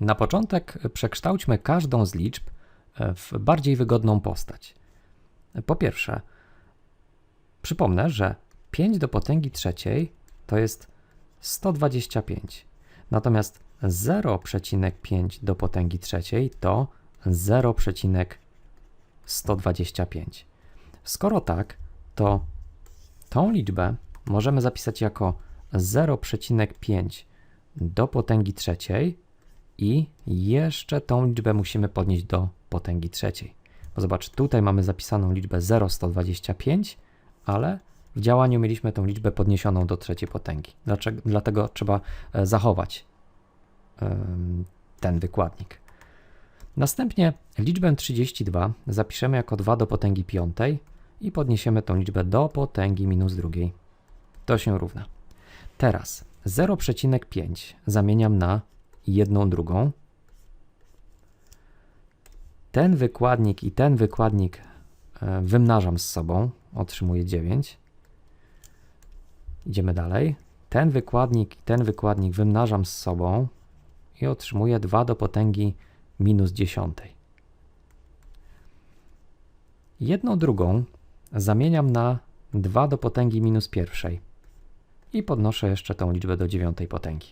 Na początek przekształćmy każdą z liczb e, w bardziej wygodną postać. Po pierwsze, przypomnę, że 5 do potęgi trzeciej to jest 125, natomiast 0,5 do potęgi trzeciej to 0,125. Skoro tak, to tą liczbę możemy zapisać jako 0,5 do potęgi trzeciej i jeszcze tą liczbę musimy podnieść do potęgi trzeciej. Bo zobacz, tutaj mamy zapisaną liczbę 0,125, ale w działaniu mieliśmy tą liczbę podniesioną do trzeciej potęgi. Dlaczego? Dlatego trzeba e, zachować ten wykładnik. Następnie liczbę 32 zapiszemy jako 2 do potęgi piątej i podniesiemy tą liczbę do potęgi minus drugiej. To się równa. Teraz 0,5 zamieniam na jedną drugą. Ten wykładnik i ten wykładnik e, wymnażam z sobą, otrzymuję 9. Idziemy dalej. Ten wykładnik i ten wykładnik wymnażam z sobą i otrzymuję 2 do potęgi minus 10. Jedną drugą zamieniam na 2 do potęgi minus pierwszej i podnoszę jeszcze tą liczbę do dziewiątej potęgi.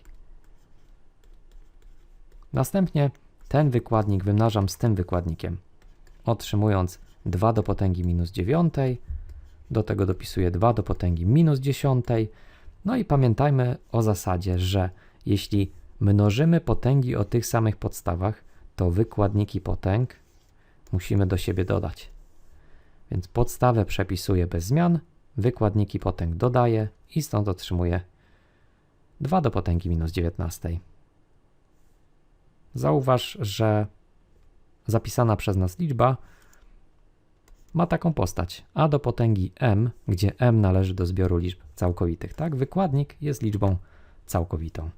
Następnie ten wykładnik wymnażam z tym wykładnikiem, otrzymując 2 do potęgi minus dziewiątej, do tego dopisuję 2 do potęgi minus dziesiątej. No i pamiętajmy o zasadzie, że jeśli mnożymy potęgi o tych samych podstawach, to wykładniki potęg musimy do siebie dodać. Więc podstawę przepisuję bez zmian, wykładniki potęg dodaję i stąd otrzymuję 2 do potęgi minus 19. Zauważ, że zapisana przez nas liczba ma taką postać a do potęgi m, gdzie m należy do zbioru liczb całkowitych. Tak? Wykładnik jest liczbą całkowitą.